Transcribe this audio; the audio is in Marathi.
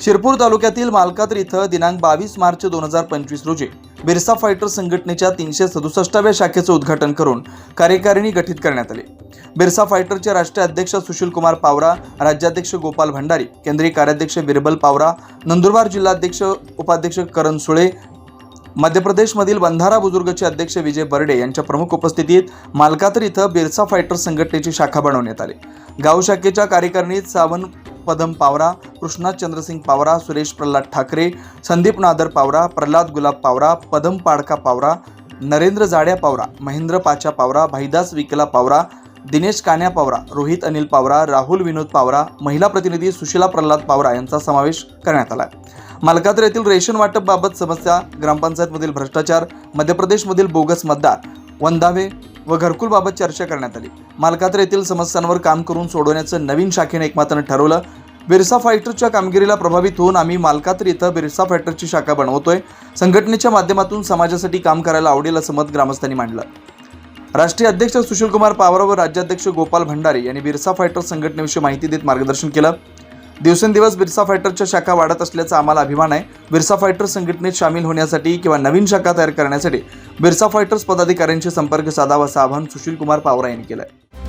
शिरपूर तालुक्यातील मालकात्र इथं दिनांक बावीस मार्च दोन हजार पंचवीस रोजी बिरसा फायटर संघटनेच्या तीनशे सदुसष्टाव्या शाखेचं उद्घाटन करून कार्यकारिणी गठीत करण्यात आली. बिरसा फायटरचे राष्ट्रीय अध्यक्ष सुशील कुमार पावरा राज्याध्यक्ष गोपाल भंडारी केंद्रीय कार्याध्यक्ष बिरबल पावरा नंदुरबार जिल्हाध्यक्ष उपाध्यक्ष करण सुळे मध्य प्रदेशमधील बंधारा बुजुर्गचे अध्यक्ष विजय बर्डे यांच्या प्रमुख उपस्थितीत मालकातर इथं बिरसा फायटर संघटनेची शाखा बनवण्यात आली. गाव शाखेच्या कार्यकारिणीत सावन पदम पावरा कृष्णा चंद्रसिंग पावरा सुरेश प्रल्हाद ठाकरे संदीप नादर पावरा प्रल्हाद गुलाब पावरा पदम पाडका पावरा नरेंद्र जाड्या पावरा महेंद्र पाचा पावरा भाईदास विकला पावरा दिनेश कान्या पावरा रोहित अनिल पावरा राहुल विनोद पावरा महिला प्रतिनिधी सुशीला प्रल्हाद पावरा यांचा समावेश करण्यात आला मालकात्र येथील रेशन वाटपबाबत समस्या ग्रामपंचायतमधील भ्रष्टाचार मध्य प्रदेशमधील बोगस मतदार वंदावे व घरकुलबाबत चर्चा करण्यात आली. मालकात्र येथील समस्यांवर काम करून सोडवण्याचं नवीन शाखेने एकमतानं ठरवलं बिरसा फायटरच्या कामगिरीला प्रभावित होऊन आम्ही मालकात्री इथं बिरसा फायटरची शाखा बनवतोय. संघटनेच्या माध्यमातून समाजासाठी काम करायला आवडेल असं मत ग्रामस्थांनी मांडलं. राष्ट्रीय अध्यक्ष सुशीलकुमार पावरा व राज्याध्यक्ष गोपाल भंडारे यांनी बिरसा फायटर संघटनेविषयी माहिती देत मार्गदर्शन केलं. दिवसेंदिवस बिरसा फायटरच्या शाखा वाढत असल्याचा आम्हाला अभिमान आहे. बिरसा फायटर संघटनेत सामील होण्यासाठी किंवा नवीन शाखा तयार करण्यासाठी बिरसा फायटर्स पदाधिकाऱ्यांशी संपर्क साधावा असं आवाहन सुशीलकुमार पावरा यांनी केलं आहे